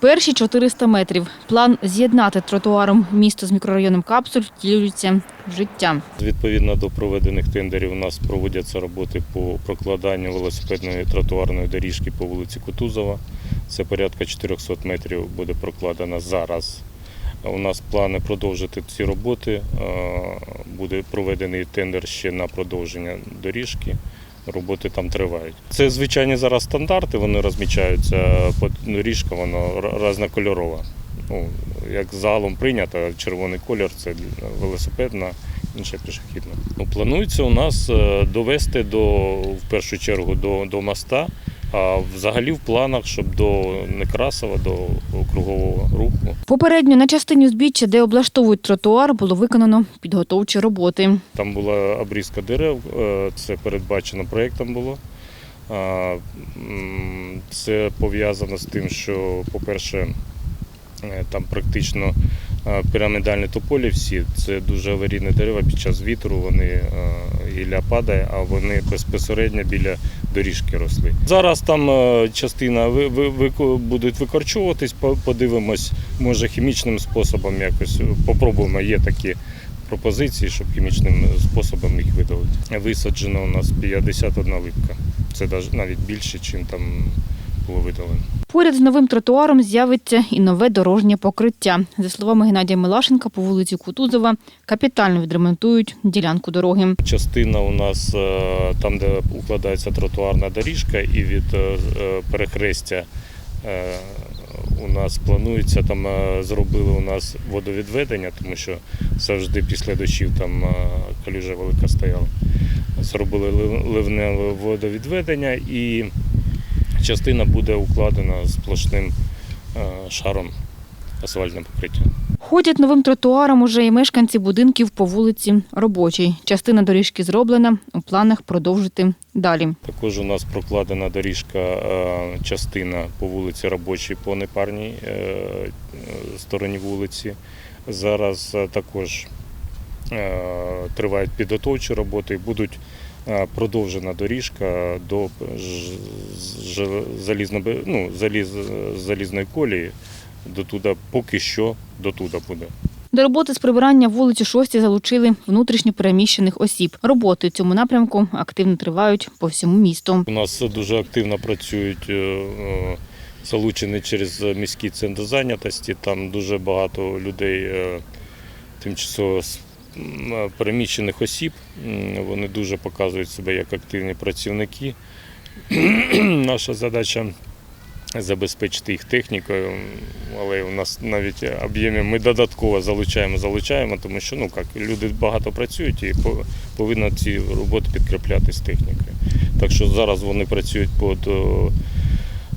Перші 400 метрів. План з'єднати тротуаром місто з мікрорайоном Капсуль втілюється в життя. Відповідно до проведених тендерів, у нас проводяться роботи по прокладанню велосипедної тротуарної доріжки по вулиці Кутузова. Це порядка 400 метрів буде прокладено зараз. У нас плани продовжити ці роботи. Е, Буде проведений тендер ще на продовження доріжки. Роботи там тривають. Це звичайні зараз стандарти, вони розмічаються. По- Доріжка вона різнокольорова. Ну, як загалом прийнято, червоний колір це велосипедна, інша пішохідна. Ну, планується у нас е, довести до, в першу чергу до, до моста, а взагалі в планах, щоб до Некрасова, до кругового руху. Попередньо на частині узбіччя, де облаштовують тротуар, було виконано підготовчі роботи. Там була обрізка дерев, е, це передбачено проєктом було. Це пов'язано з тим, що, по-перше, е, там практично пірамідальні тополі всі, це дуже аварійні дерева під час вітру, вони е, гілля падає, а вони безпосередньо біля доріжки росли. Зараз там е, частина будуть викорчовуватись, подивимось, може хімічним способом якось попробуємо. Є такі пропозиції, щоб хімічним способом їх видалити. Висаджено у нас 51 липка. Це навіть більше, ніж там було видалено. Поряд з новим тротуаром з'явиться і нове дорожнє покриття. За словами Геннадія Милашенка, по вулиці Кутузова капітально відремонтують ділянку дороги. Частина у нас е, там, де укладається тротуарна доріжка, і від е, е, перехрестя у нас планується там зробили у нас водовідведення, тому що завжди після дощів там калюжа велика стояла. Зробили лив- ливневе водовідведення і частина буде укладена сплошним е, шаром асфальтне покриття. Ходять новим тротуаром уже і мешканці будинків по вулиці Робочій. Частина доріжки зроблена, у планах продовжити далі. Також у нас прокладена доріжка, е, частина по вулиці Робочій по непарній е, стороні вулиці. Зараз також тривають підготовчі роботи будуть продовжена доріжка до залізно- ну, заліз, залізної колії. До туди, поки що до туди буде. До роботи з прибирання вулиці Шості залучили внутрішньо переміщених осіб. Роботи в цьому напрямку активно тривають по всьому місту. У нас дуже активно працюють е, е, залучені через міський центр зайнятості. Там дуже багато людей е, тимчасово переміщених осіб. Вони дуже показують себе як активні працівники. Наша задача забезпечити їх технікою, але у нас навіть об'ємів ми додатково залучаємо, залучаємо, тому що ну як люди багато працюють і по- повинні ці роботи підкріплятися технікою. Так що зараз вони працюють під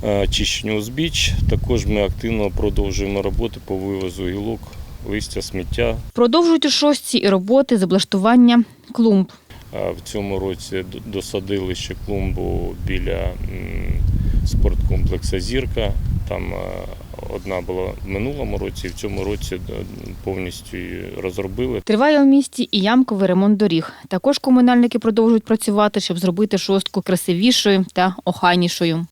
е, чищенню узбіч. Також ми активно продовжуємо роботи по вивозу гілок, листя, сміття. Продовжують у шостці і роботи з облаштування клумб. В цьому році досадили ще клумбу біля спорткомплексу Зірка. Там е, одна була в минулому році, і в цьому році повністю її розробили. Триває у місті і ямковий ремонт доріг. Також комунальники продовжують працювати, щоб зробити шостку красивішою та охайнішою.